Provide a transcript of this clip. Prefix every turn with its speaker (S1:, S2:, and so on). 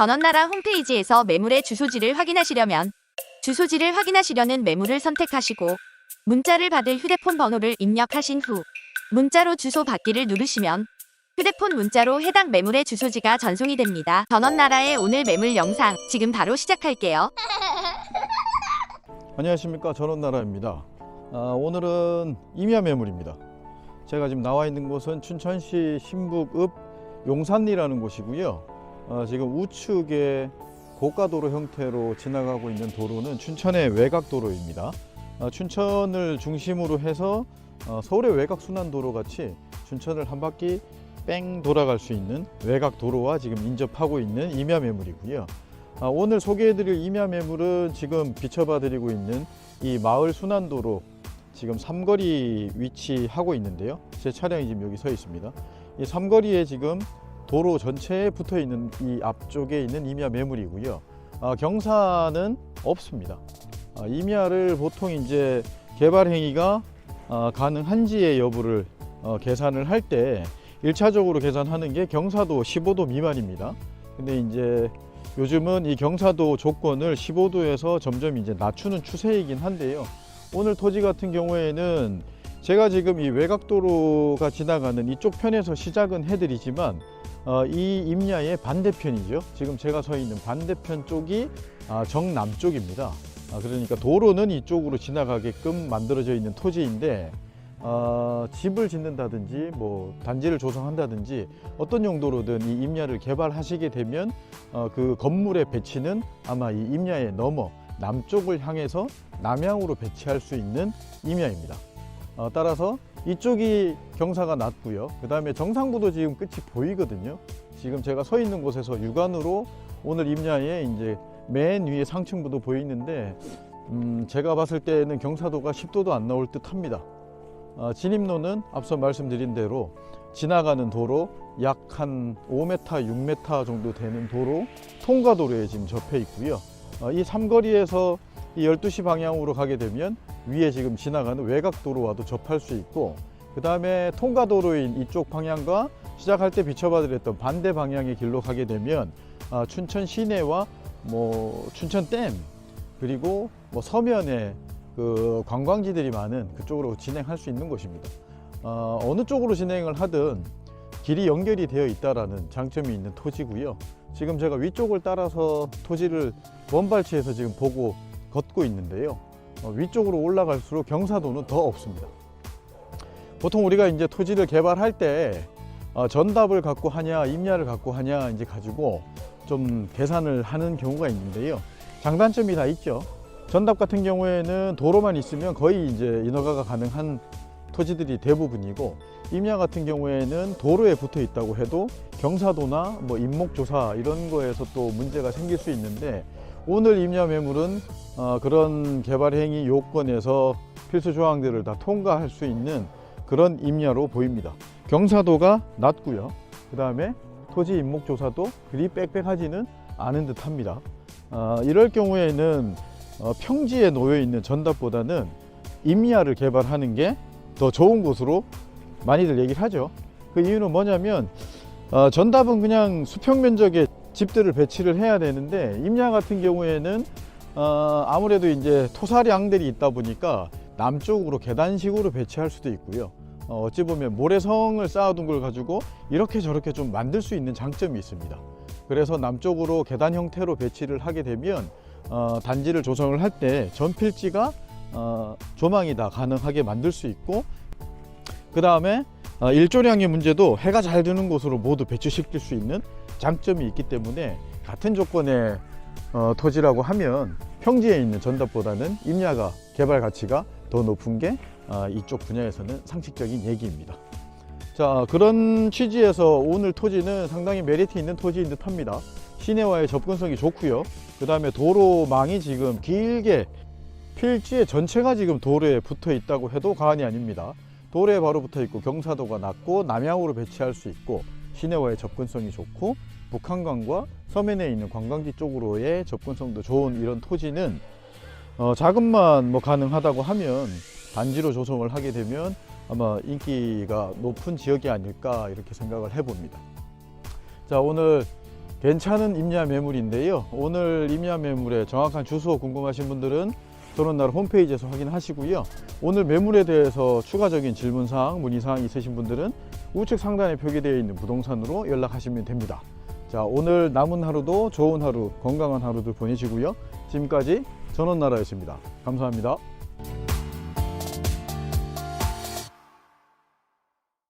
S1: 전원나라 홈페이지에서 매물의 주소지를 확인하시려면 주소지를 확인하시려는 매물을 선택하시고 문자를 받을 휴대폰 번호를 입력하신 후 문자로 주소 받기를 누르시면 휴대폰 문자로 해당 매물의 주소지가 전송이 됩니다. 전원나라의 오늘 매물 영상 지금 바로 시작할게요.
S2: 안녕하십니까 전원나라입니다. 아, 오늘은 임야 매물입니다. 제가 지금 나와 있는 곳은 춘천시 신북읍 용산리라는 곳이고요. 아, 지금 우측에 고가도로 형태로 지나가고 있는 도로는 춘천의 외곽도로입니다. 아, 춘천을 중심으로 해서 어, 서울의 외곽순환도로 같이 춘천을 한 바퀴 뺑 돌아갈 수 있는 외곽도로와 지금 인접하고 있는 임야 매물이고요. 아, 오늘 소개해드릴 임야 매물은 지금 비춰봐드리고 있는 이 마을 순환도로 지금 삼거리 위치하고 있는데요. 제 차량이 지금 여기 서 있습니다. 이 삼거리에 지금 도로 전체에 붙어 있는 이 앞쪽에 있는 임야 매물이고요. 아, 경사는 없습니다. 아, 임야를 보통 이제 개발 행위가 아, 가능한지의 여부를 어, 계산을 할때 1차적으로 계산하는 게 경사도 15도 미만입니다. 근데 이제 요즘은 이 경사도 조건을 15도에서 점점 이제 낮추는 추세이긴 한데요. 오늘 토지 같은 경우에는 제가 지금 이 외곽도로가 지나가는 이쪽 편에서 시작은 해드리지만 어, 이 임야의 반대편이죠. 지금 제가 서 있는 반대편 쪽이 아, 정남쪽입니다. 아, 그러니까 도로는 이쪽으로 지나가게끔 만들어져 있는 토지인데 어, 집을 짓는다든지 뭐 단지를 조성한다든지 어떤 용도로든 이 임야를 개발하시게 되면 어, 그 건물의 배치는 아마 이 임야에 넘어 남쪽을 향해서 남향으로 배치할 수 있는 임야입니다. 어, 따라서 이쪽이 경사가 낮고요. 그 다음에 정상부도 지금 끝이 보이거든요. 지금 제가 서 있는 곳에서 육안으로 오늘 임야에 이제 맨 위에 상층부도 보이는데 음, 제가 봤을 때는 경사도가 10도도 안 나올 듯 합니다. 어, 진입로는 앞서 말씀드린 대로 지나가는 도로 약 한 5m, 6m 정도 되는 도로 통과도로에 지금 접해 있고요. 어, 이 삼거리에서 이 12시 방향으로 가게 되면 위에 지금 지나가는 외곽 도로와도 접할 수 있고 그 다음에 통과도로인 이쪽 방향과 시작할 때 비춰봐드렸던 반대 방향의 길로 가게 되면 아, 춘천 시내와 뭐 춘천댐 그리고 뭐 서면에 그 관광지들이 많은 그쪽으로 진행할 수 있는 곳입니다. 어, 어느 쪽으로 진행을 하든 길이 연결이 되어 있다라는 장점이 있는 토지고요. 지금 제가 위쪽을 따라서 토지를 원발치에서 지금 보고 걷고 있는데요. 어, 위쪽으로 올라갈수록 경사도는 더 없습니다. 보통 우리가 이제 토지를 개발할 때 어, 전답을 갖고 하냐, 임야를 갖고 하냐 이제 가지고 좀 계산을 하는 경우가 있는데요. 장단점이 다 있죠. 전답 같은 경우에는 도로만 있으면 거의 이제 인허가가 가능한 토지들이 대부분이고 임야 같은 경우에는 도로에 붙어 있다고 해도 경사도나 뭐 인목 조사 이런 거에서 또 문제가 생길 수 있는데 오늘 임야 매물은 어, 그런 개발 행위 요건에서 필수 조항들을 다 통과할 수 있는 그런 임야로 보입니다. 경사도가 낮고요. 그 다음에 토지 인목조사도 그리 빽빽하지는 않은 듯합니다. 어, 이럴 경우에는 어, 평지에 놓여 있는 전답보다는 임야를 개발하는 게 더 좋은 곳으로 많이들 얘기를 하죠. 그 이유는 뭐냐면 어, 전답은 그냥 수평 면적의 집들을 배치를 해야 되는데 임야 같은 경우에는 어, 아무래도 이제 토사량들이 있다 보니까 남쪽으로 계단식으로 배치할 수도 있고요. 어, 어찌 보면 모래성을 쌓아둔 걸 가지고 이렇게 저렇게 좀 만들 수 있는 장점이 있습니다. 그래서 남쪽으로 계단 형태로 배치를 하게 되면 어, 단지를 조성을 할 때 전필지가 어, 조망이 다 가능하게 만들 수 있고 그 다음에 어, 일조량의 문제도 해가 잘 드는 곳으로 모두 배치시킬 수 있는 장점이 있기 때문에 같은 조건의 어, 토지라고 하면 평지에 있는 전답보다는 임야가 개발 가치가 더 높은 게 어, 이쪽 분야에서는 상식적인 얘기입니다. 자 그런 취지에서 오늘 토지는 상당히 메리트 있는 토지인 듯 합니다. 시내와의 접근성이 좋고요. 그 다음에 도로망이 지금 길게 필지의 전체가 지금 도로에 붙어 있다고 해도 과언이 아닙니다. 도로에 바로 붙어 있고 경사도가 낮고 남향으로 배치할 수 있고 시내와의 접근성이 좋고 북한강과 서면에 있는 관광지 쪽으로의 접근성도 좋은 이런 토지는 어, 자금만 뭐 가능하다고 하면 단지로 조성을 하게 되면 아마 인기가 높은 지역이 아닐까 이렇게 생각을 해봅니다. 자 오늘 괜찮은 임야 매물인데요. 오늘 임야 매물의 정확한 주소 궁금하신 분들은 도론나라 홈페이지에서 확인하시고요. 오늘 매물에 대해서 추가적인 질문사항, 문의사항 있으신 분들은 우측 상단에 표기되어 있는 부동산으로 연락하시면 됩니다. 자, 오늘 남은 하루도 좋은 하루, 건강한 하루들 보내시고요. 지금까지 전원나라였습니다. 감사합니다.